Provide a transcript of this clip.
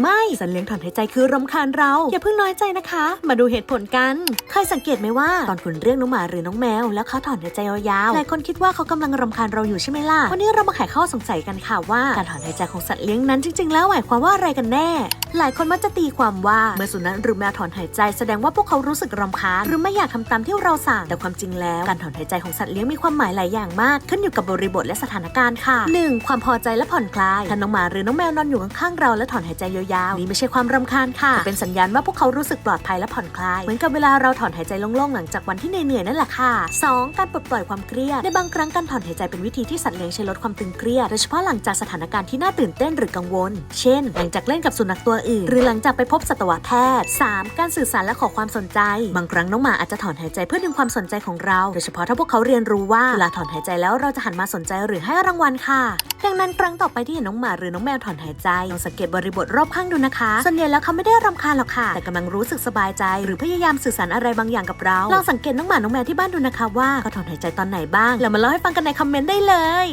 รือไม่ สัตว์เลี้ยงถอนหายใจคือรำคาญเรา อย่าเพิ่งน้อยใจนะคะ มาดูเหตุผลกัน เคยสังเกตไหมว่า ตอนคุณเรียกน้องหมาหรือน้องแมว แล้วเขาถอนหายใจยาวๆหลายคนคิดว่าเขากำลังรำคาญเราอยู่ใช่ไหมล่ะวันนี้เรามาไขข้อสงสัยกันค่ะว่า การถอนหายใจของสัตว์เลี้ยงนั้นจริงๆ แล้วหมายความว่าอะไรกันแน่ หลายคนมักจะตีความว่าเมื่อสุนัขหรือแมวถอนหายใจแสดงว่าพวกเขารู้สึกรำคาญหรือไม่อยากทำตามที่เราสั่งแต่ความจริงแล้ว การถอนหายใจของสัตว์เลี้ยงมีความหมายหลายอย่างมาก ขึ้นอยู่กับบริบทและสถานการณ์ค่ะ 1. ความพอใจและผ่อนคลายถ้าน้องหมาหรือน้องแมวนอนอยู่ข้างๆเราและถอนหายใจยาวๆนี่ไม่ใช่ความรำคาญค่ะแต่เป็นสัญญาณว่าพวกเขารู้สึกปลอดภัยและผ่อนคลายเหมือนกับเวลาเราถอนหายใจโล่งๆหลังจากวันที่เหนื่อยๆนั่นแหละค่ะ 2. การปลดปล่อยความเครียดในบางครั้งการถอนหายใจเป็นวิธีที่สัตว์เลี้ยงใช้ลดความตึงเครียดโดยเฉพาะหลังจากสถานการณ์ที่น่าตื่นเต้นหรือกังวล เช่น หลังจากเล่นกับสุนัขตัวอื่น หรือหลังจากไปพบสัตวแพทย์ 3. การสื่อสารและขอความสนใจ บางครั้งน้องหมาอาจจะถอนหายใจเพื่อดึงความสนใจของเราโดยเฉพาะถ้าพวกเขาเรียนรู้ว่าเวลาถอนหายใจแล้วเราจะหันมาสนใจหรือให้รางวัลค่ะ ดังนั้นครั้งต่อไปที่เห็นน้องหมาหรือน้องแมวถอนหายใจลองสังเกตบริบทรอบข้างดูนะคะ ส่วนใหญ่แล้วเขาไม่ได้รำคาญหรอกค่ะ แต่กำลังรู้สึกสบายใจ หรือพยายามสื่อสารอะไรบางอย่างกับเราลองสังเกตน้องหมาน้องแมวที่บ้านดูนะคะว่าเขาถอนหายใจตอนไหนบ้างแล้วมาเล่าให้ฟังกันในคอมเมนต์ได้เลย